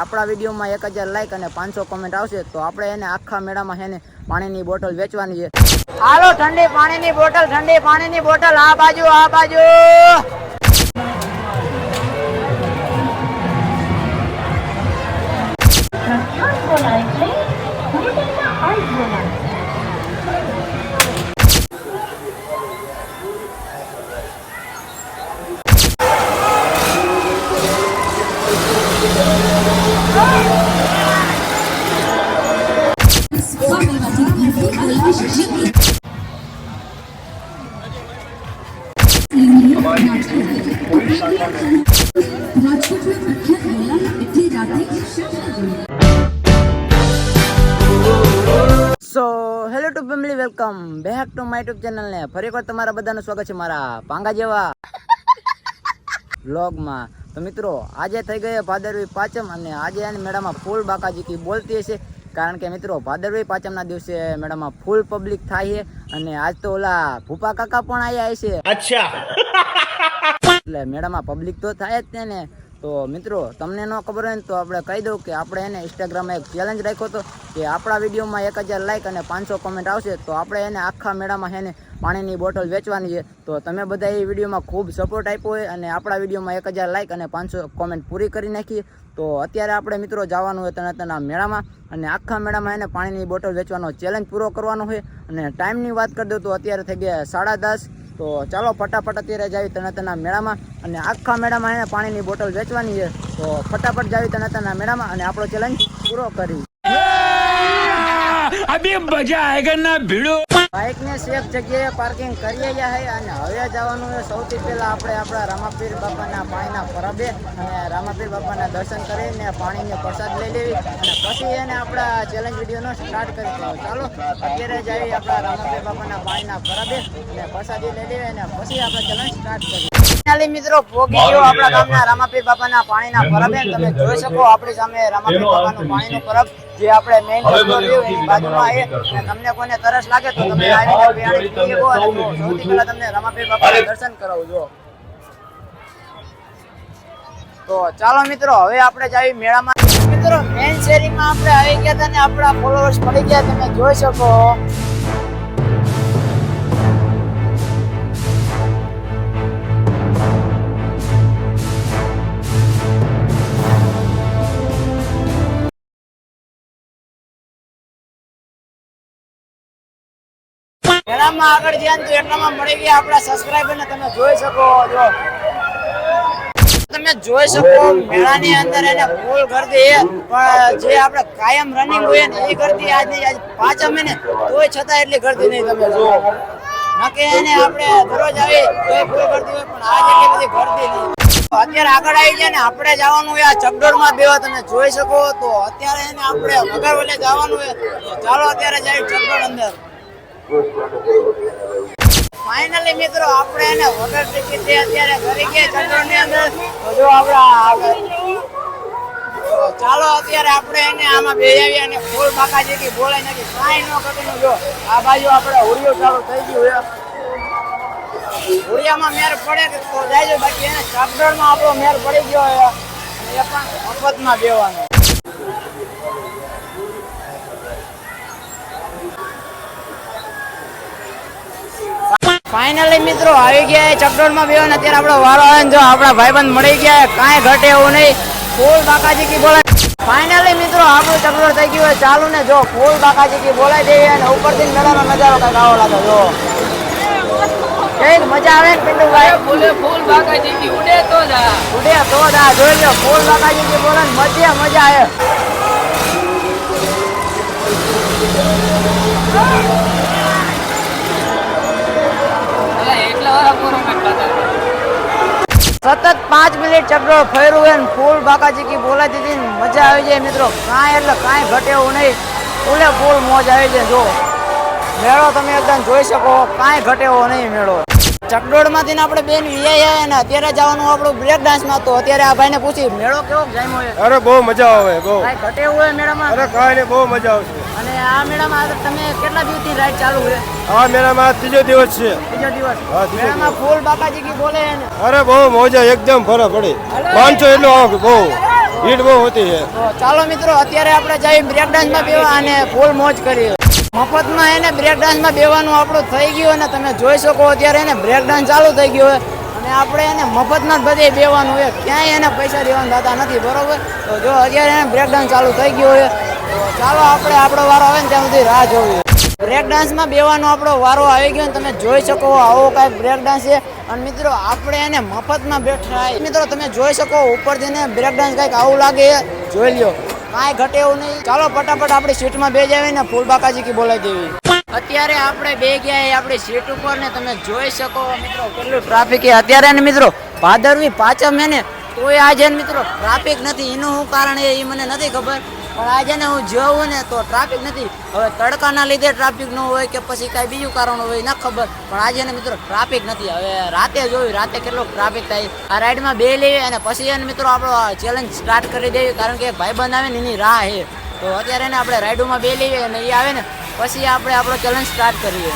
આપણા વિડીયોમાં એક હજાર લાઈક અને પાંચસો કોમેન્ટ આવશે, તો આપણે એને આખા મેળામાં એને પાણીની બોટલ વેચવાની છે. હાલો, ઠંડી પાણીની બોટલ, ઠંડી પાણીની બોટલ, આ બાજુ આ બાજુ! Family welcome back to my YouTube ચેનલને ફરી એકવાર તમારા બધાનું સ્વાગત છે મારા પાંગા જેવા બ્લોગમાં તો મિત્રો આજે થઈ ગઈ ભાદરવી પાંચમ અને આજે એની મેળામાં ફૂલ બાકાજી કી બોલતી હશે. કારણ કે મિત્રો ભાદરવી પાચમના દિવસે મેળામાં ફૂલ પબ્લિક થાય છે અને આજ તો ઓલા ભૂપા કાકા પણ આવ્યા છે અચ્છા. એટલે મેળામાં પબ્લિક તો થાય જ ને તો મિત્રો, તમને ન ખબર હોય ને તો આપણે કહી દઉં કે આપણે એને ઇન્સ્ટાગ્રામમાં એક ચેલેન્જ રાખ્યો હતો કે આપણા વિડીયોમાં એક હજાર લાઇક અને પાંચસો કોમેન્ટ આવશે, તો આપણે એને આખા મેળામાં એને પાણીની બોટલ વેચવાની છે. તો તમે બધા એ વિડીયોમાં ખૂબ સપોર્ટ આપ્યો હોય અને આપણા વિડીયોમાં એક હજાર લાઇક અને પાંચસો કોમેન્ટ પૂરી કરી નાખીએ. તો અત્યારે આપણે મિત્રો જવાનું હોય તને તેના મેળામાં અને આખા મેળામાં એને પાણીની બોટલ વેચવાનો ચેલેન્જ પૂરો કરવાનો હોય. અને ટાઈમની વાત કરી દઉં તો અત્યારે થઈ ગયા સાડા દસ. તો ચાલો ફટાફટ અત્યારે જાવી તનાતના મેળામાં અને આખા મેળામાં એને પાણીની બોટલ વેચવાની છે. તો ફટાફટ જાવી તનાતના મેળામાં અને આપણો ચેલેન્જ પૂરો કરી. અભી મજા આગળના ભીડો. બાઇક ને સેફ જગ્યાએ પાર્કિંગ કરીએ રહ્યા છે અને હવે જવાનું છે સૌથી પહેલા આપણે આપણા રામાપીર બાપાના પાણીના પરબે અને રામાપીર બાપાના દર્શન કરીને પાણીની પ્રસાદ લઈ લેવી અને પછી એને આપણા ચેલેન્જ વિડીયોનો સ્ટાર્ટ કરી દો ચાલો, અત્યારે જઈએ આપણા રામાપીર બાપાના પાણીના પરબે અને પ્રસાદી લઈ લેવી અને પછી આપણે ચેલેન્જ સ્ટાર્ટ કરીએ. મિત્રો, ભોગી ગયો આપણા ગામના રામાપીર બાપાના પાણીના પરબે. તમે જોઈ શકો આપણી સામે રામાપીર બાપાનું પાણીનું પરબ. જે આપણે મેઇન રસ્તો રહ્યો એની બાજુમાં છે તમને કોઈને તરસ લાગે તો તમે આવીને પાણી પી શકો અને સૌથી પહેલા તમને રમાભાઈ બાપાના દર્શન કરાવું જો તો ચાલો મિત્રો હવે આપણે જાવી મેળામાં. મિત્રો મેઇન શેરીમાં આપણે આવી ગયા હતા ને આપણા ફોલોઅર્સ પડી ગયા તમે જોઈ શકો. મેળામાં આગળ જ્યાં તો એટલામાં મળી ગયા આપણા સબસ્ક્રાઇબર ને તમે જોઈ શકો જો તમે જોઈ શકો મેળાની અંદર એને ફૂલ કરતી છે જે આપણે કાયમ રનિંગ હોય ને એ કરતી આજની આજ પાંચમ છે તોય છતાં એટલી કરતી નહીં તમે જુઓ નકે એને આપણે દરરોજ આવી તોય ફૂલ કરતી હોય, પણ આજ એટલી બધી ગરદી નહીં. અત્યારે આગળ આવી ગયા ને, આપણે જવાનું હોય આ ચકડોળ બેવા, તમે જોઈ શકો. તો અત્યારે એને આપણે વગર વલે જવાનું હોય ચાલો અત્યારે જાય ચકડોળ અંદર. ફાઇનલી મિત્રો, આપણે એને વગર ટિકિટ અત્યારે ઘરી ગયા ચંદ્રની અંદર. તો જો આપણા ચાલો, અત્યારે આપણે એને આમાં બે આવી અને ફૂલ બાકાજી કે બોલાય નથી કાંઈ ન ઘટીનું જો, આ બાજુ આપણે હોળીઓ ચાલુ થઈ ગયું છે. હોળિયામાં મેર પડે તો જાય બાકી એને ચકડોળમાં આપણો મેર પડી ગયો એ પણ મફતમાં દેવાનો ફાઇનલી મિત્રો આવી ગયા ચકડોળમાં બેહો ને અત્યારે આપણો વારો આવે ને જો આપણા ભાઈબંધ મળી ગયા કાંઈ ઘટે એવું નહીં. ફૂલ બાકાજી કી બોલાય. ફાઇનલી મિત્રો આપણું ચકડોળ થઈ ગયું હોય ચાલુ ને જો ફૂલ બાકાજી કી બોલાઈ દેવી અને ઉપરથી મેળાનો નજારો કંઈક આવો લાગે જો. કંઈક મજા આવે ને પિન્ટુભાઈ? ફૂલે ફૂલ બાકાજી કી ઉડે તો જા. ઉડે તો દા જોઈ લો ફૂલ બાકાજી કી બોલે મજા મજા આવે અલા એટલા વાળા પૂરો મેં ખાતા સતત પાંચ મિનિટ ચપડો ફેરવું હોય ને ફૂલ બાકાજી કી બોલાઈ દીધી મજા આવી જાય મિત્રો. કાંઈ એટલે કાંઈ ઘટે એવું નહીં. ફૂલે ફૂલ મોજ આવી જાય જો મેળો તમે એકદમ જોઈ શકો કાંઈ ઘટે એવો નહીં મેળો. ચકડોળમાંથી ને આપણે બેન વીઆઈ ને અત્યારે જવાનું આપણું બ્રેક ડાન્સમાં તો અત્યારે આ ભાઈને પૂછી મેળો કેવો જામ્યો અરે બહુ મજા આવે બહુ. ઘટે એવું હોય મેળામાં? અરે કાંઈ નહીં બહુ મજા આવશે. અને આ મેળામાં તમે કેટલા દિવસથી રાઈડ ચાલુ છે? આ મેળામાં ત્રીજો દિવસ છે. બીજો દિવસ. હા, મેળામાં ફૂલ બાપાજી કી બોલે અરે બહુ મોજા એકદમ ફરક પડી. પાંચસો એટલો આવ બહુ. ભીડ બહુ હોતી છે. ચાલો મિત્રો અત્યારે આપણે જઈ બ્રેક ડાન્સમાં બેવા અને ફૂલ મોજ કરીએ. મફતમાં એને બ્રેક ડાન્સમાં બેવાનું આપણું થઈ ગયું અને તમે જોઈ શકો અત્યારે એને બ્રેક ડાન્સ ચાલુ થઈ ગયું હોય અને આપણે એને મફતમાં જ બધે બેવાનું હોય ક્યાંય એને પૈસા દેવાના થતા નથી બરોબર? તો જો અત્યારે એને બ્રેક ડાન્સ ચાલુ થઈ ગયું હોય ચાલો આપણે આપણો વારો આવે ને ત્યાં સુધી રાહ જોવી. બ્રેક ડાન્સમાં બેવાનો આપણો વારો આવી ગયો ને તમે જોઈ શકો આવો કાંઈ બ્રેક ડાન્સ છે. અને મિત્રો, આપણે એને મફતમાં બેઠા મિત્રો, તમે જોઈ શકો ઉપરથી ને બ્રેક ડાન્સ કાંઈક આવું લાગે. જોઈ લ્યો. કાંઈ ઘટે એવું નહીં. ચાલો ફટાફટ આપણી સીટમાં બે જાવી ને ફૂલ બાકાજી બોલાવી દેવી. અત્યારે આપણે બે ગયા આપણી સીટ ઉપર ને તમે જોઈ શકો મિત્રો, કેટલું ટ્રાફિક અત્યારે ને મિત્રો, ભાદરવી પાંચમ હે ને તોય આજે મિત્રો ટ્રાફિક નથી, એનું શું કારણ એ મને નથી ખબર. પણ આજે ને હું જોઉં ને તો ટ્રાફિક નથી. હવે તડકાના લીધે ટ્રાફિક ન હોય કે પછી કાંઈ બીજું કારણ હોય ન ખબર. પણ આજે ને મિત્રો ટ્રાફિક નથી. હવે રાતે જોયું, રાતે કેટલો ટ્રાફિક થાય. આ રાઈડમાં બે લેવી અને પછી એને મિત્રો આપણો ચેલેન્જ સ્ટાર્ટ કરી દેવી, કારણ કે ભાઈ ભાઈબંધ આવે ને એની રાહ છે તો અત્યારે ને આપણે રાઈડોમાં બે લઈએ અને એ આવે ને, પછી આપણે આપણો ચેલેન્જ સ્ટાર્ટ કરીએ.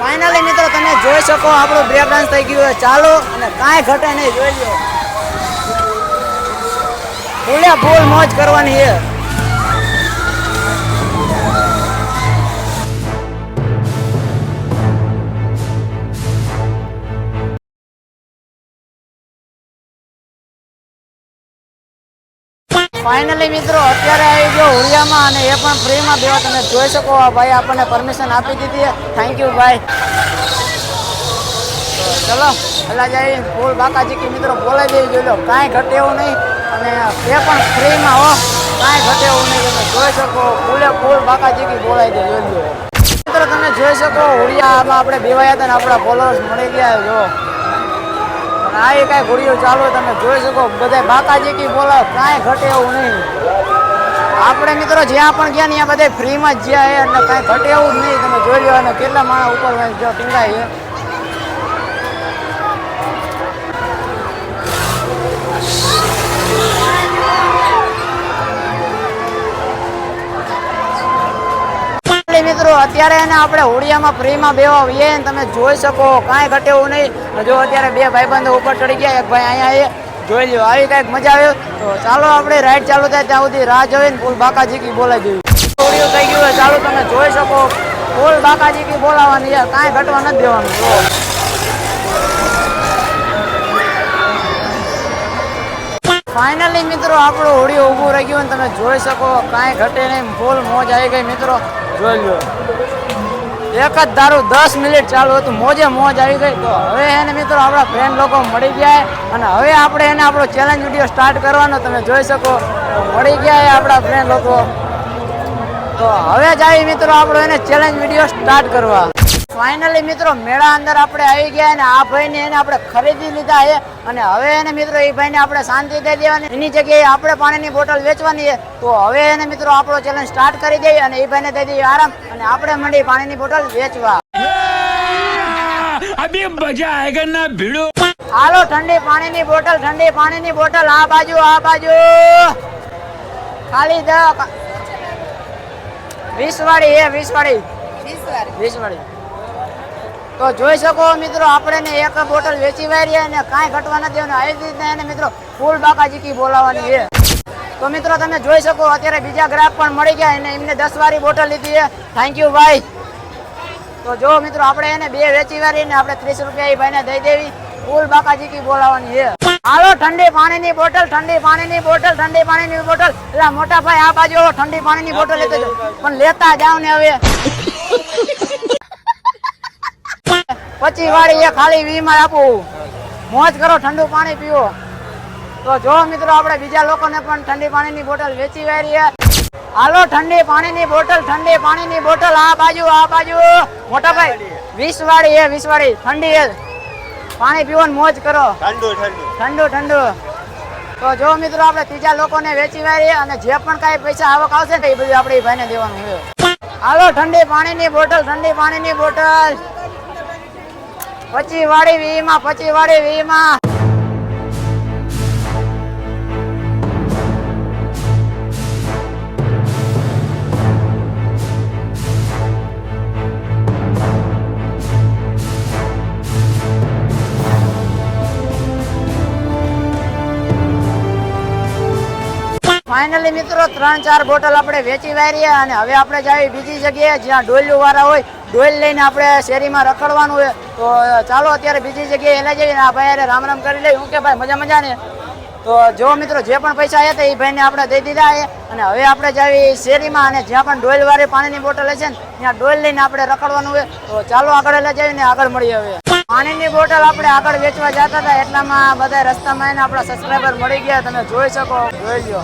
ફાઇનલી મિત્રો તમે જોઈ શકો આપણું બ્રેક ડાન્સ થઈ ગયું ચાલો અને કાંઈ ઘટે નહીં, જોઈ લો ફૂલે ફૂલ મોજ કરવાની છે ફાઇનલી મિત્રો, અત્યારે આવી ગયો હુડિયામાં અને એ પણ ફ્રીમાં બેવા તમે જોઈ શકો આ ભાઈ આપણને પરમિશન આપી દીધી. થેન્ક યુ ભાઈ. ચલો એટલે જઈ ફૂલ બાકાજી કે મિત્રો, બોલાવી દેવી જોઈ લો કાંઈ ઘટે એવું નહીં. અને એ પણ ફ્રીમાં હો. કાંઈ ઘટે એવું નહીં. તમે જોઈ શકો, ફૂલે ફૂલ બાકાજીકી બોલાવી દે, જોઈ લો મિત્રો, તમે જોઈ શકો હુડિયામાં આપણે બેવાયા હતા ને આપણા મળી ગયા, જો. પણ કાંઈ ઘોડીઓ ચાલુ તમે જોઈ શકો બધા બાકાજી કી બોલાવ, કાંઈ ઘટે એવું નહીં. આપણે મિત્રો, જ્યાં પણ ગયા ત્યાં બધા ફ્રીમાં જ છે એટલે કાંઈ ઘટે એવું જ નહીં. તમે જોઈ લો અને કેટલા માણસ ઉપર જો ટીંગાય છે. એટલે મિત્રો, અત્યારે એને આપણે હોડિયામાં ફ્રીમાં બેવા ને તમે જોઈ શકો, કાંઈ ઘટે એવું નહીં. જો અત્યારે બે ભાઈબંધો ઉપર ચડી ગયા, એક ભાઈ અહીંયા છે જોઈ લ્યો, આવી કાંઈક મજા આવ્યો તો ચાલો આપણે રાઈડ ચાલુ થાય ત્યાં સુધી રાહ જોઈને ફૂલ બાકાજી કી બોલાવી દેવી હોડિયું થઈ ગયું હોય, ચાલો તમે જોઈ શકો. ફૂલ બાકાજી કી બોલાવાની યાર કાંઈ ઘટવા નથી દેવાનું. જો ફાઇનલી મિત્રો, આપણું હોડિયું ઊભું રહી ગયું તમે જોઈ શકો, કાંઈ ઘટે નહીં, ફૂલ મોજ આવી ગઈ મિત્રો. જોઈ લો એક જ ધારું દસ મિનિટ ચાલુ હતું. મોજે મોજ આવી ગઈ. તો હવે એને મિત્રો આપણા ફ્રેન્ડ લોકો મળી ગયા અને હવે આપણે એને આપણો ચેલેન્જ વીડિયો સ્ટાર્ટ કરવાનો તમે જોઈ શકો. મળી ગયા આપણા ફ્રેન્ડ લોકો. તો હવે જ આવી મિત્રો આપણો એને ચેલેન્જ વીડિયો સ્ટાર્ટ કરવા. ફાઇનલી મિત્રો મેળા અંદર આપણે આવી ગયા અને આ ભાઈને એને આપણે ખરીદી લીધા છે. અને હવે એને મિત્રો એ ભાઈને આપણે શાંતિ દઈ દેવાની. એની જગ્યાએ આપણે પાણીની બોટલ વેચવાની છે. તો હવે એને મિત્રો આપણો ચેલેન્જ સ્ટાર્ટ કરી દઈએ અને એ ભાઈને દઈ દઈએ આરામ. અને આપણે મંડી પાણીની બોટલ વેચવા. મજા ભીડો. હાલો ઠંડી પાણીની બોટલ ઠંડી પાણીની બોટલ. આ બાજુ આ બાજુ. ખાલી દા. વીસ વાળી હે વીસ વાળી. વીસ વાળી. વીસ વાળી. તો જોઈ શકો મિત્રો, આપણે ને એક બોટલ વેચી વાળી અને કાંઈ ઘટવા નથી અને આવી રીતના એને મિત્રો ફૂલ બાકાજીકી બોલાવાની છે. તો મિત્રો, તમે જોઈ શકો, અત્યારે બીજા ગ્રાહક પણ મળી ગયા અને એમને દસ વાળી બોટલ લીધી છે. થેન્ક યુ ભાઈ. તો જો મિત્રો, આપણે એને બે વેચી વાળી ને આપણે ત્રીસ રૂપિયા એ ભાઈને દઈ દેવી. ફૂલ બાકાજી કી બોલાવવાની છે. હાલો, ઠંડી પાણીની બોટલ, ઠંડી પાણીની બોટલ, ઠંડી પાણીની બોટલ. એટલે મોટા ભાઈ આ બાજુ ઠંડી પાણીની બોટલ લેતો પણ લેતા જાવ ને હવે. પચી વાળી એ ખાલી વીમાં આપું. મોજ કરો ઠંડુ પાણી પીવો તો જો મિત્રો આપણે બીજા લોકોને પણ ઠંડી પાણીની બોટલ વેચી વાળી હાલો ઠંડી પાણીની બોટલ ઠંડી પાણીની બોટલ. આ બાજુ આ બાજુ. મોટા ભાઈ વીસ વાળી એ વીસ વાળી. ઠંડી એ. પાણી ને મોજ કરો. ઠંડુ ઠંડુ. ઠંડુ ઠંડુ. તો જો મિત્રો આપણે ત્રીજા લોકોને વેચી વાળીએ અને જે પણ કાંઈ પૈસા આવક આવશે ને એ બધું આપણે ભાઈને દેવાનું છે હાલો ઠંડી પાણીની બોટલ ઠંડી પાણીની બોટલ. પછી વાળી વીમા, પછી વાળી વીમા. ફાઇનલી મિત્રો, ત્રણ ચાર બોટલ આપણે વેચી વાર્યા અને હવે આપણે જઈએ બીજી જગ્યાએ જ્યાં ડોલ્યુ વાળા હોય ડોલ લઈને આપણે શેરીમાં રખડવાનું હોય, તો ચાલો અત્યારે બીજી જગ્યાએ એના જઈને આ ભાઈ રામ રામ કરી લઈ. હું કે ભાઈ મજા મજા ને તો જો મિત્રો જે પણ પૈસા આવ્યા હતા એ ભાઈને આપણે દઈ દીધા છે. અને હવે આપણે જાવી શેરીમાં અને જ્યાં પણ ડોલ વાળી પાણીની બોટલ હશે ને, ત્યાં ડોલ લઈને આપણે રખડવાનું હોય, તો ચાલો આગળ લઈ જઈને આગળ મળીએ હવે. પાણીની બોટલ આપણે આગળ વેચવા જતા હતા, એટલામાં બધા રસ્તામાં એને આપણા સબસ્ક્રાઈબર મળી ગયા. તમે જોઈ શકો. જોઈ લો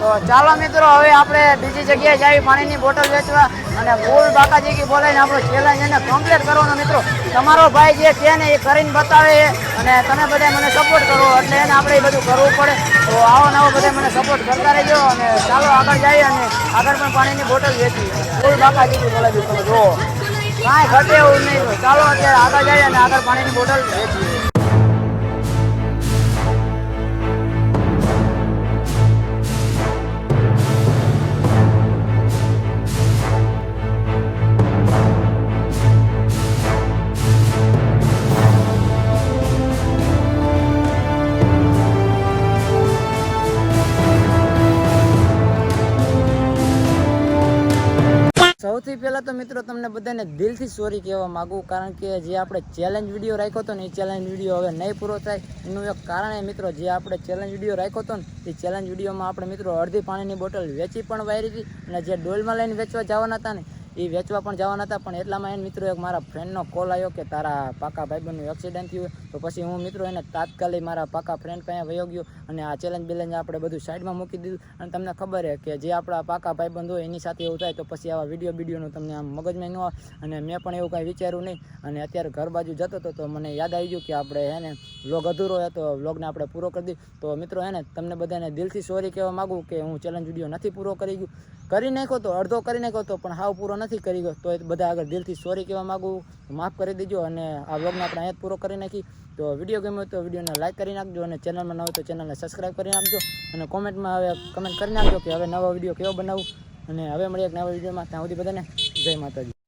તો ચાલો મિત્રો, હવે આપણે બીજી જગ્યાએ જાવી પાણીની બોટલ વેચવા અને ફૂલ બાકાજી કી બોલાવીને આપણો ચેલેન્જ એને કમ્પ્લીટ કરવાનો મિત્રો. તમારો ભાઈ જે છે ને એ કરીને બતાવે અને તમે બધા મને સપોર્ટ કરો એટલે એને આપણે એ બધું કરવું પડે. તો આવો નવો બધા મને સપોર્ટ કરતા રહેજો અને ચાલો આગળ જઈએ અને આગળ પણ પાણીની બોટલ વેચી ફૂલ બાકાજી કી બોલાવી કાંઈ ઘટે એવું નહીં ચાલો અત્યારે આગળ જઈએ અને આગળ પાણીની બોટલ વેચીએ. પહેલા તો મિત્રો, તમને બધાને દિલથી સોરી કહેવા માંગુ, કારણ કે જે આપણે ચેલેન્જ વીડિયો રાખ્યો હતો ને, એ ચેલેન્જ વીડિયો હવે નહીં પૂરો થાય. એનું એક કારણ એ મિત્રો, જે આપણે ચેલેન્જ વીડિયો રાખ્યો હતો ને, એ ચેલેન્જ વિડીયોમાં આપણે મિત્રો અડધી પાણીની બોટલ વેચી પણ વાયરી હતી અને જે ડોલમાં લઈને વેચવા જવાના હતા ને એ વેચવા પણ જવાના હતા, પણ એટલામાં એને મિત્રો એક મારા ફ્રેન્ડનો કોલ આવ્યો કે તારા પાકા ભાઈબંધનું એક્સિડન્ટ થયું, તો પછી હું મિત્રો એને તાત્કાલિક મારા પાકા ફ્રેન્ડ પાસે વયો ગયો અને આ ચેલેન્જ બેલેન્જ આપણે બધું સાઈડમાં મૂકી દીધું. અને તમને ખબર છે કે જે આપણા પાકા ભાઈબંધ હોય એની સાથે એવું થાય તો પછી આવા વીડિયો વિડીયોનું તમને આમ મગજમાં ન આવે. અને મેં પણ એવું કાંઈ વિચાર્યું નહીં. અને અત્યારે ઘર બાજુ જતો હતો, તો મને યાદ આવી ગયું કે આપણે હે ને વ્લોગ અધૂરો હતો વ્લોગને આપણે પૂરો કરી દીધું તો મિત્રો હે ને, તમને બધાને દિલથી સોરી કહેવા માગું કે હું ચેલેન્જ વીડિયો નથી પૂરો કરી ગયું. કરી નાખ્યો તો, અડધો કરી નાખ્યો તો, પણ હાવ પૂરો નથી કરી ગયો તો એ બધા આગળ દિલથી સોરી કહેવા માગું. માફ કરી દેજો અને આ વ્લોગને આપણે અહીંયા પૂરો કરી નાખી. તો વીડિયો ગમ્યો તો વિડીયોને લાઈક કરી નાખજો અને ચેનલમાં ન હોય તો ચેનલને સબસ્ક્રાઈબ કરી નાખજો. અને કોમેન્ટમાં હવે કમેન્ટ કરી નાખજો કે હવે નવો વીડિયો કેવો બનાવું. અને હવે મળીએ એક નવા વિડીયોમાં. ત્યાં સુધી બધાને જય માતાજી.